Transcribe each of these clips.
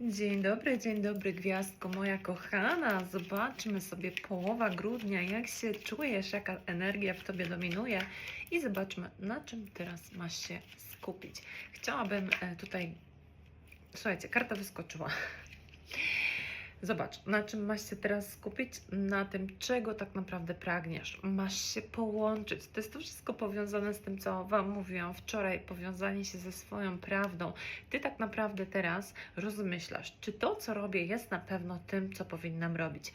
Dzień dobry, dzień dobry, gwiazdko moja kochana. Zobaczmy sobie połowa grudnia, jak się czujesz, jaka energia w tobie dominuje i zobaczmy, na czym teraz masz się skupić. Chciałabym e, tutaj, słuchajcie, karta wyskoczyła. Zobacz, na czym masz się teraz skupić? Na tym, czego tak naprawdę pragniesz. Masz się połączyć. To jest to wszystko powiązane z tym, co Wam mówiłam wczoraj, powiązanie się ze swoją prawdą. Ty tak naprawdę teraz rozmyślasz, czy to, co robię, jest na pewno tym, co powinnam robić.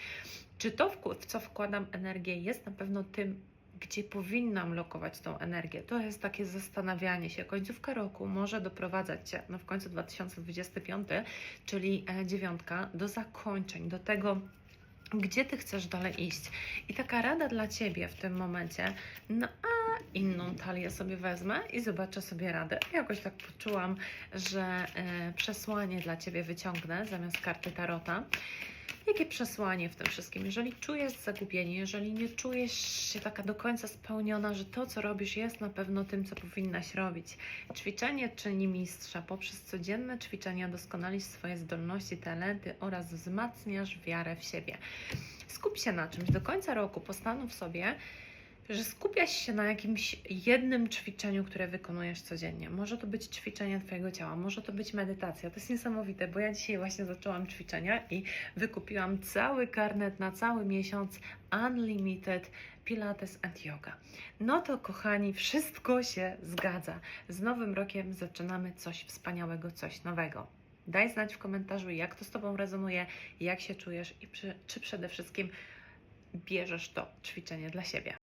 Czy to, w co wkładam energię, jest na pewno tym, gdzie powinnam lokować tą energię. To jest takie zastanawianie się. Końcówka roku może doprowadzać Cię, no w końcu 2025, czyli e, dziewiątka, do zakończeń, do tego, gdzie Ty chcesz dalej iść. I taka rada dla Ciebie w tym momencie, no a inną talię sobie wezmę i zobaczę sobie radę. Jakoś tak poczułam, że e, przesłanie dla Ciebie wyciągnę zamiast karty Tarota. Jakie przesłanie w tym wszystkim? Jeżeli czujesz zagubienie, jeżeli nie czujesz się taka do końca spełniona, że to, co robisz, jest na pewno tym, co powinnaś robić. Ćwiczenie czyni mistrza. Poprzez codzienne ćwiczenia doskonalisz swoje zdolności, talenty oraz wzmacniasz wiarę w siebie. Skup się na czymś. Do końca roku postanów sobie, że skupiasz się na jakimś jednym ćwiczeniu, które wykonujesz codziennie. Może to być ćwiczenie Twojego ciała, może to być medytacja. To jest niesamowite, bo ja dzisiaj właśnie zaczęłam ćwiczenia i wykupiłam cały karnet na cały miesiąc Unlimited Pilates and Yoga. No to kochani, wszystko się zgadza. Z nowym rokiem zaczynamy coś wspaniałego, coś nowego. Daj znać w komentarzu, jak to z Tobą rezonuje, jak się czujesz i przy, czy przede wszystkim bierzesz to ćwiczenie dla siebie.